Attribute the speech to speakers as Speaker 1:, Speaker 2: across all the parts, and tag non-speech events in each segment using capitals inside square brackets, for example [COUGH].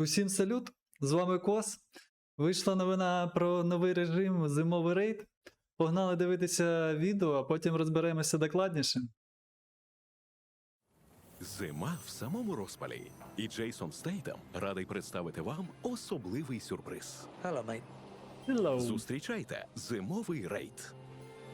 Speaker 1: Усім салют! З вами Кос. Вийшла новина про новий режим зимовий рейд. Погнали дивитися відео, а потім розберемося докладніше.
Speaker 2: Зима в самому розпалі, і Джейсон Стейтем радий представити вам особливий сюрприз.
Speaker 3: Hello, mate.
Speaker 1: Hello.
Speaker 2: Зустрічайте зимовий рейд.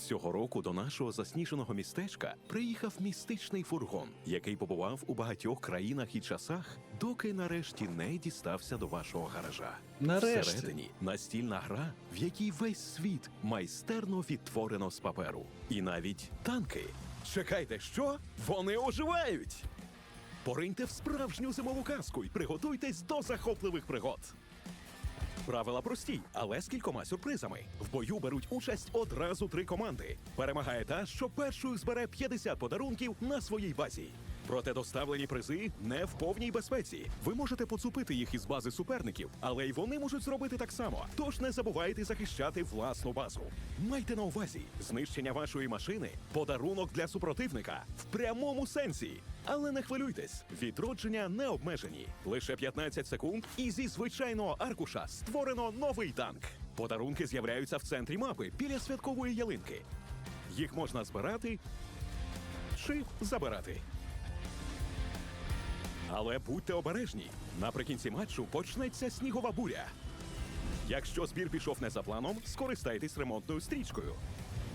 Speaker 2: Цього року до нашого засніженого містечка приїхав містичний фургон, який побував у багатьох країнах і часах, доки нарешті не дістався до вашого гаража.
Speaker 1: Нарешті.
Speaker 2: Всередині настільна гра, в якій весь світ майстерно відтворено з паперу. І навіть танки. Чекайте, що? Вони оживають! Пориньте в справжню зимову казку і приготуйтесь до захопливих пригод. Правила прості, але з кількома сюрпризами. В бою беруть участь одразу три команди. Перемагає та, що першою збере 50 подарунків на своїй базі. Проте доставлені призи не в повній безпеці. Ви можете поцупити їх із бази суперників, але й вони можуть зробити так само. Тож не забувайте захищати власну базу. Майте на увазі, знищення вашої машини подарунок для супротивника в прямому сенсі. Але не хвилюйтесь, відродження не обмежені. Лише 15 секунд, і зі звичайного аркуша створено новий танк. Подарунки з'являються в центрі мапи біля святкової ялинки. Їх можна збирати чи забирати. Але будьте обережні. Наприкінці матчу почнеться снігова буря. Якщо збір пішов не за планом, скористайтесь ремонтною стрічкою.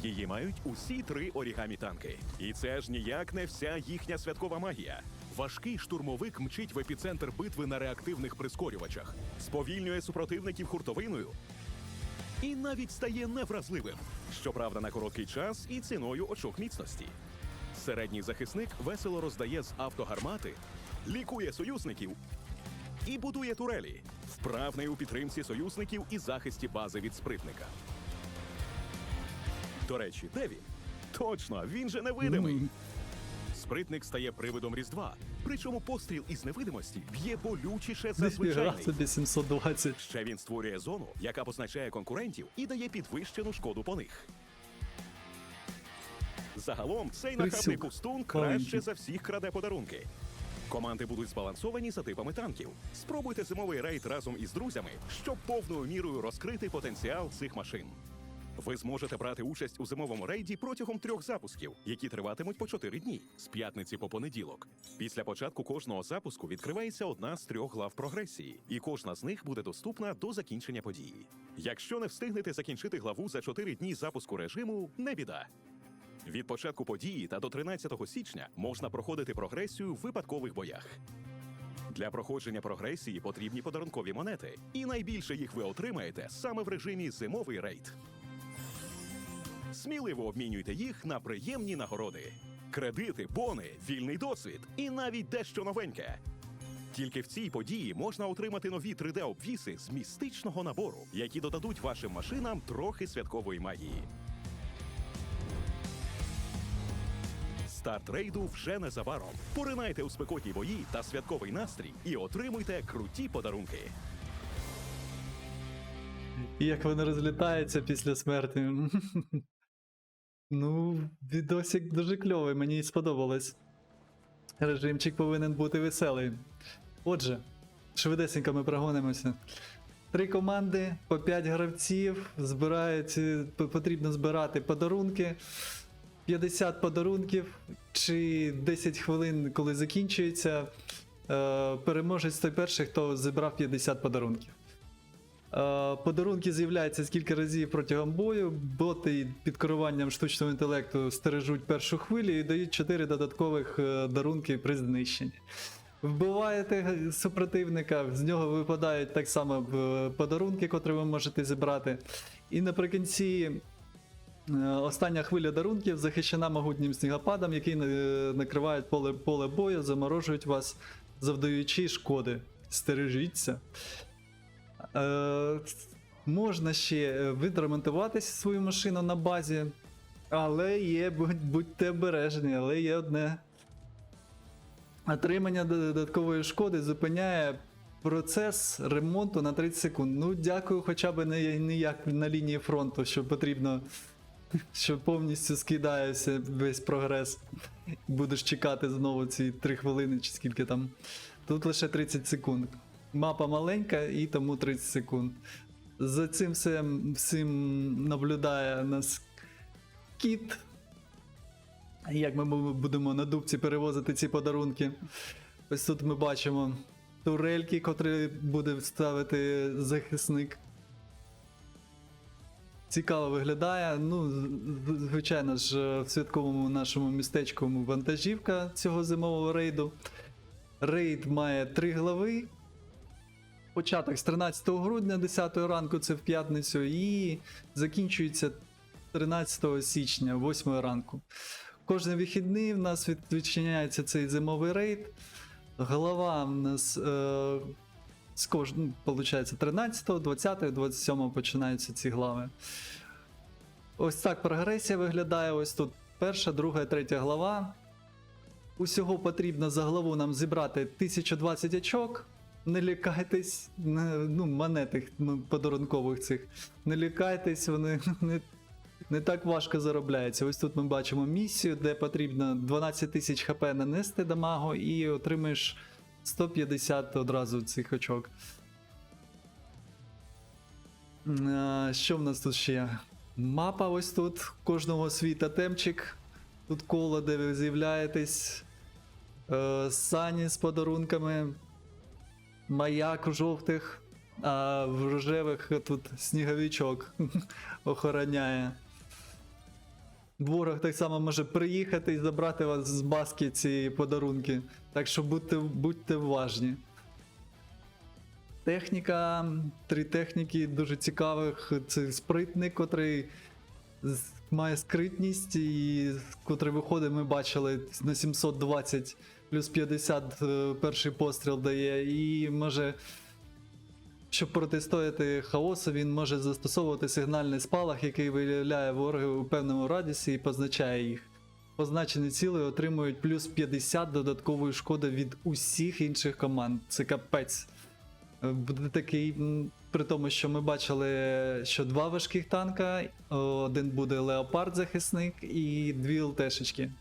Speaker 2: Її мають усі три орігамі танки. І це ж ніяк не вся їхня святкова магія. Важкий штурмовик мчить в епіцентр битви на реактивних прискорювачах, сповільнює супротивників хуртовиною і навіть стає невразливим. Щоправда, на короткий час і ціною очок міцності. Середній захисник весело роздає з автогармати, лікує союзників і будує турелі, вправний у підтримці союзників і захисті бази від спритника. До речі, де він? Точно, він же невидимий. Спритник стає привидом Різдва, причому постріл із невидимості б'є болючіше за звичайний.
Speaker 1: собі 720.
Speaker 2: Ще він створює зону, яка позначає конкурентів і дає підвищену шкоду по них. Загалом цей нахабний
Speaker 1: Присюк.
Speaker 2: пустун краще за всіх краде подарунки. Команди будуть збалансовані за типами танків. Спробуйте зимовий рейд разом із друзями, щоб повною мірою розкрити потенціал цих машин. Ви зможете брати участь у зимовому рейді протягом трьох запусків, які триватимуть по чотири дні з п'ятниці по понеділок. Після початку кожного запуску відкривається одна з трьох глав прогресії, і кожна з них буде доступна до закінчення події. Якщо не встигнете закінчити главу за чотири дні запуску режиму, не біда. Від початку події та до 13 січня можна проходити прогресію в випадкових боях. Для проходження прогресії потрібні подарункові монети, і найбільше їх ви отримаєте саме в режимі зимовий рейд. Сміливо обмінюйте їх на приємні нагороди: кредити, бони, вільний досвід і навіть дещо новеньке. Тільки в цій події можна отримати нові 3D-обвіси з містичного набору, які додадуть вашим машинам трохи святкової магії. Старт рейду вже незабаром. Поринайте у спекотні бої та святковий настрій і отримуйте круті подарунки.
Speaker 1: І як вони розлітаються після смерті. Ну, відосик дуже кльовий, мені сподобалось. Режимчик повинен бути веселий. Отже, швидесенько ми прогонимося. Три команди, по 5 гравців, збирають, е, потрібно збирати подарунки. 50 подарунків, чи 10 хвилин, коли закінчується. е, Переможець той перший, хто зібрав 50 подарунків. Е, Подарунки з'являються скільки разів протягом бою. Боти під керуванням штучного інтелекту стережуть першу хвилю і дають 4 додаткових е, дарунки при знищенні. Вбиваєте супротивника, з нього випадають так само подарунки, котрі ви можете зібрати. І наприкінці остання хвиля дарунків захищена могутнім снігопадом, який е, накриває поле, поле бою, заморожують вас, завдаючи шкоди. Стережіться. Е, можна ще е, відремонтувати свою машину на базі, але є, будь, будьте обережні, але є одне. Отримання додаткової шкоди зупиняє процес ремонту на 30 секунд. Ну, дякую, хоча б не, не як на лінії фронту, що потрібно, що повністю скидається весь прогрес. Будеш чекати знову ці 3 хвилини чи скільки там. Тут лише 30 секунд. Мапа маленька і тому 30 секунд. За цим всім, всім наблюдає нас кіт. Як ми будемо на дубці перевозити ці подарунки. Ось тут ми бачимо турельки, котрі буде ставити захисник. Цікаво виглядає. Ну, звичайно ж, в святковому нашому містечку вантажівка цього зимового рейду. Рейд має три глави. Початок з 13 грудня, 10 ранку, це в п'ятницю, і закінчується 13 січня, 8 ранку. Кожен вихідний в нас відчиняється цей зимовий рейд. Голова в нас е, з кожним, виходить, 13, 20, 27 починаються ці глави. Ось так прогресія виглядає. Ось тут перша, друга, третя глава. Усього потрібно за главу нам зібрати 1020 очок. Не лякайтесь, ну, монети ну, подарункових цих. Не лякайтесь, вони [LAUGHS] не, не так важко заробляються. Ось тут ми бачимо місію, де потрібно 12 тисяч хп нанести дамагу і отримаєш 150 одразу цих очок. А, Що в нас тут ще? Мапа ось тут, кожного свій тотемчик. Тут коло, де ви з'являєтесь. Е, сані з подарунками. Маяк у жовтих, а в рожевих тут сніговичок [LAUGHS] охороняє. Ворог так само може приїхати і забрати вас з баски ці подарунки. Так що будьте, будьте уважні. Техніка, три техніки дуже цікавих. Це спритник, котрий має скритність, і котрий виходить, ми бачили на 720 плюс 50 е, перший постріл дає, і може. Щоб протистояти хаосу, він може застосовувати сигнальний спалах, який виявляє ворогів у певному радіусі і позначає їх. Позначені ціли отримують плюс 50 додаткової шкоди від усіх інших команд. Це капець. Е, Буде такий, при тому, що ми бачили, що два важких танка, один буде леопард захисник і дві ЛТшечки.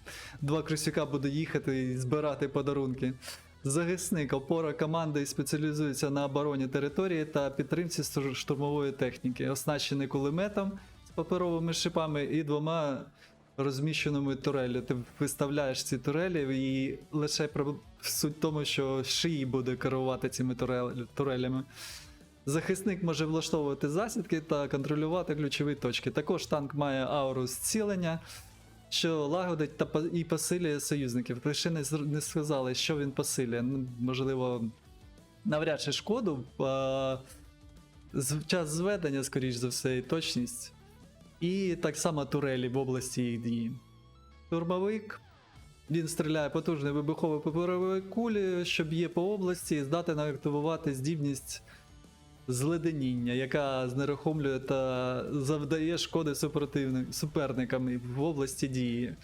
Speaker 1: Два крисюка буде їхати і збирати подарунки. Захисник, опора команди спеціалізується на обороні території та підтримці штурмової техніки, оснащений кулеметом з паперовими шипами і двома розміщеними турелі. Ти виставляєш ці турелі, і лише суть в тому, що шиї буде керувати цими турелями. Захисник може влаштовувати засідки та контролювати ключові точки. Також танк має ауру зцілення, що лагодить та і посилює союзників. Лише не, не сказали, що він посилює. Ну, можливо, навряд чи шкоду, а час зведення, скоріш за все, і точність. І так само турелі в області їх дії. Турбовик. Він стріляє потужний вибуховий паперової кулі, що б'є по області, і здатен активувати здібність зледеніння, яка знерухомлює та завдає шкоди суперникам в області дії.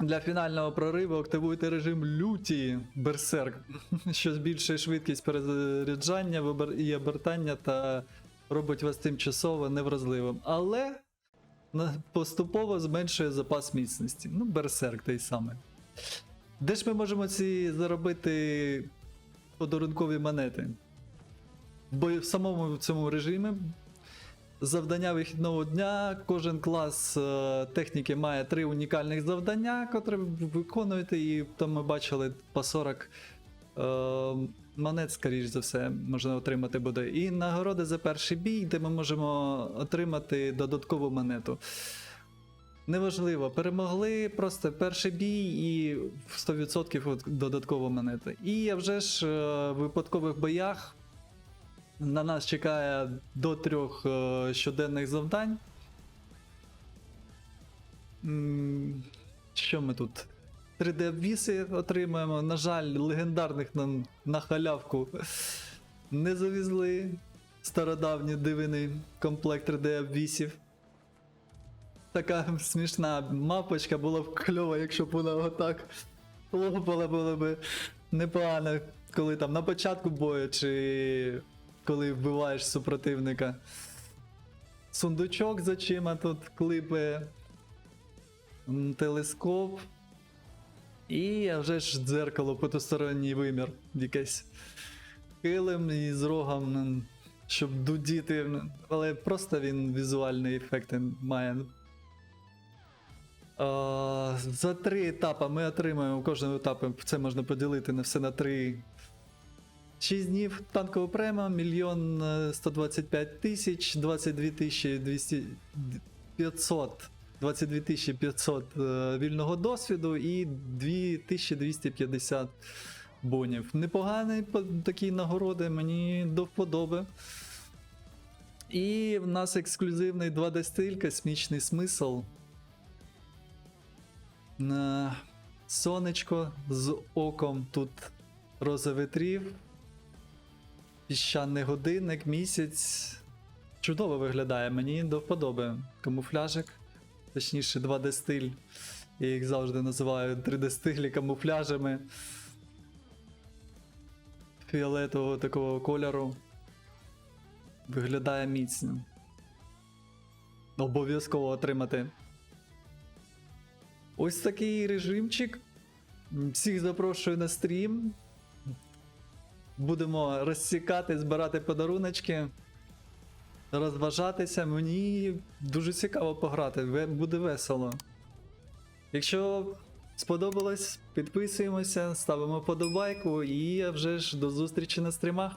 Speaker 1: Для фінального прориву активуйте режим люті Берсерк, [LAUGHS] що збільшує швидкість перезаряджання і обертання та робить вас тимчасово невразливим. Але поступово зменшує запас міцності. Ну, Берсерк той самий. Де ж ми можемо ці заробити подарункові монети? Бо в самому цьому режимі завдання вихідного дня. Кожен клас е, техніки має три унікальних завдання, котрі ви виконуєте, і там ми бачили по 40 е, монет, скоріш за все, можна отримати буде. І нагороди за перший бій, де ми можемо отримати додаткову монету. Неважливо, перемогли просто перший бій і 100% от додаткова монета. І а вже ж е, в випадкових боях на нас чекає до трьох е, щоденних завдань. Що ми тут? 3D-обвіси отримаємо. На жаль, легендарних нам на халявку не завезли. Стародавні дивини комплект 3D-обвісів. Така смішна мапочка була б кльова, якщо б вона отак лопала було б непогано, коли там на початку бою чи коли вбиваєш супротивника. Сундучок за чима тут клипає. Телескоп. І вже ж дзеркало потусторонній вимір якесь. килим і з рогом, щоб дудіти, але просто він візуальний ефект має. За три етапи ми отримаємо кожного етапу, це можна поділити на все на три. 6 днів танкового према, мільйон е, 125 тисяч, 22 тисячі 200 500, 22 500 е, вільного досвіду і 2250 бонів. Непогані по- такі нагороди, мені до вподоби. І в нас ексклюзивний 2D стиль, космічний смисл. Сонечко з оком тут розовий трів. Піщаний годинник, місяць. Чудово виглядає, мені до вподоби. Камуфляжик, точніше 2D стиль. Я їх завжди називаю 3D стилі камуфляжами. Фіолетового такого кольору. Виглядає міцно. Обов'язково отримати. Ось такий режимчик. Всіх запрошую на стрім. Будемо розсікати, збирати подаруночки, розважатися. Мені дуже цікаво пограти, буде весело. Якщо сподобалось, підписуємося, ставимо подобайку і вже ж до зустрічі на стрімах.